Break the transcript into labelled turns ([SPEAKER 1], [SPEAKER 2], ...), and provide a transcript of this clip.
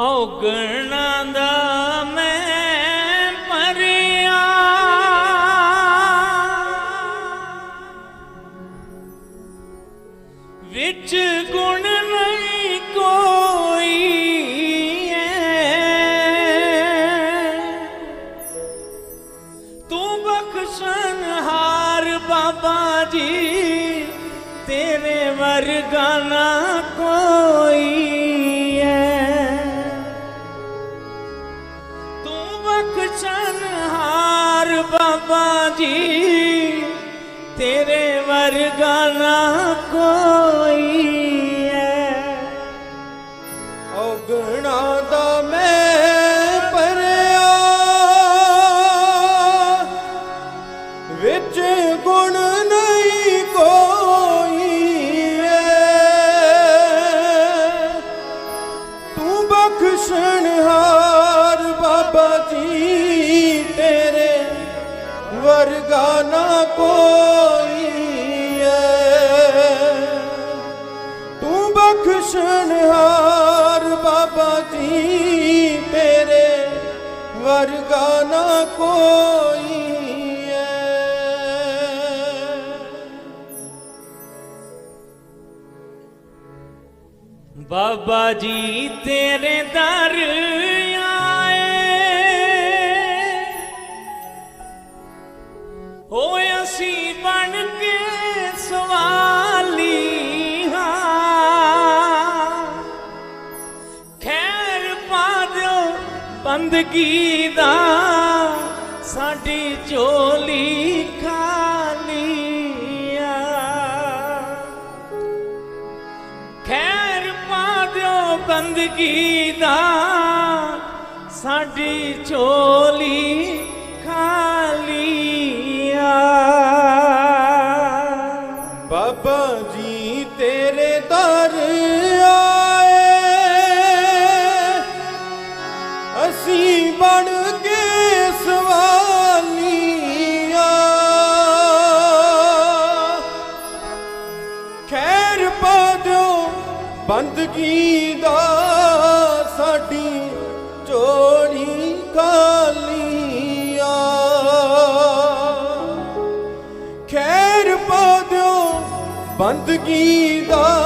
[SPEAKER 1] ਔਗਣਾ ਦਾ ਮੈਂ ਪਰਿਆ ਵਿੱਚ ਗੁਣ ਨਹੀਂ ਕੋਈ ਐ। ਤੂੰ ਬਖਸ਼ਣ ਹਾਰ ਬਾਬਾ ਜੀ, ਤੇਰੇ ਵਰਗਾ ਨਾ ਕੋਈ ਬਾਬਾ ਜੀ, ਤੇਰੇ ਵਰਗਾ ਨਾ ਕੋਈ ਐ
[SPEAKER 2] ਔਗਣਾ ਦਾ ਮੈਂ ਪਰਿਆ ਵਿੱਚ ਗੁਣ ਨਹੀਂ ਕੋਈ ਐ। ਤੂੰ ਬਖਸ਼ਣ ਹਾਰ ਵਰਗਾ ਨਾ ਕੋਈ ਐ। ਤੂੰ ਬਖਸ਼ਣ ਹਾਰ ਬਾਬਾ ਜੀ ਤੇਰੇ ਵਰਗਾ ਨਾ ਕੋਈ
[SPEAKER 1] ਬਾਬਾ ਜੀ ਤੇਰੇ ਦਰ ਹੋਏ ਅਸੀਂ ਬਣ ਕੇ ਸਵਾਲੀ ਹਾਂ। ਖੈਰ ਪਾ ਦਿਓ ਬੰਦਗੀ ਦਾ ਸਾਡੀ ਝੋਲੀ ਖਾਲੀ ਆ। ਖੈਰ ਪਾ ਦਿਓ ਬੰਦਗੀ ਦਾ ਸਾਡੀ ਝੋਲੀ ਖਾਲੀ
[SPEAKER 2] ਬਾਬਾ ਜੀ ਤੇਰੇ ਦਰ ਆਏ। ਅਸੀਂ ਬਣ ਕੇ ਸਵਾਲੀਆਂ। ਖੈਰ ਪਾ ਦਿਓ ਬੰਦਗੀ ਦਾ। ਬੰਦਗੀ ਦਾ